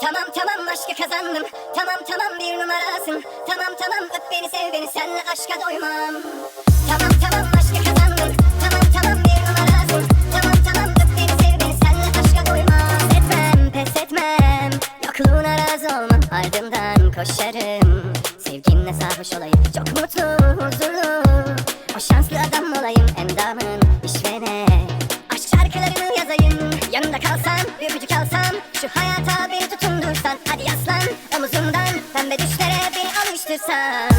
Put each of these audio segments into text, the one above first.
Tamam tamam aşkı kazandım. Tamam tamam bir numarasın. Tamam tamam öp beni sev beni senle aşka doymam. Tamam tamam aşkı kazandım. Tamam tamam bir numarasın. Tamam tamam öp beni sev beni senle aşka doymam. Pes etmem pes etmem. Yokluğuna razı olmam ardından koşarım. Sevginle sarhoş olayım Çok mutlu huzurlu sir.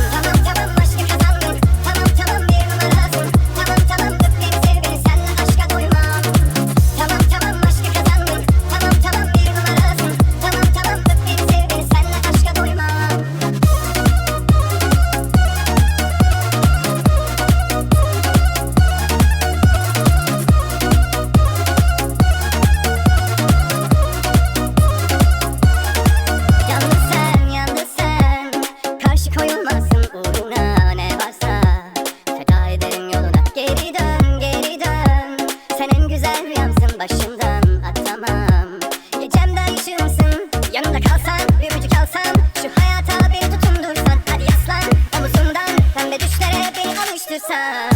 time.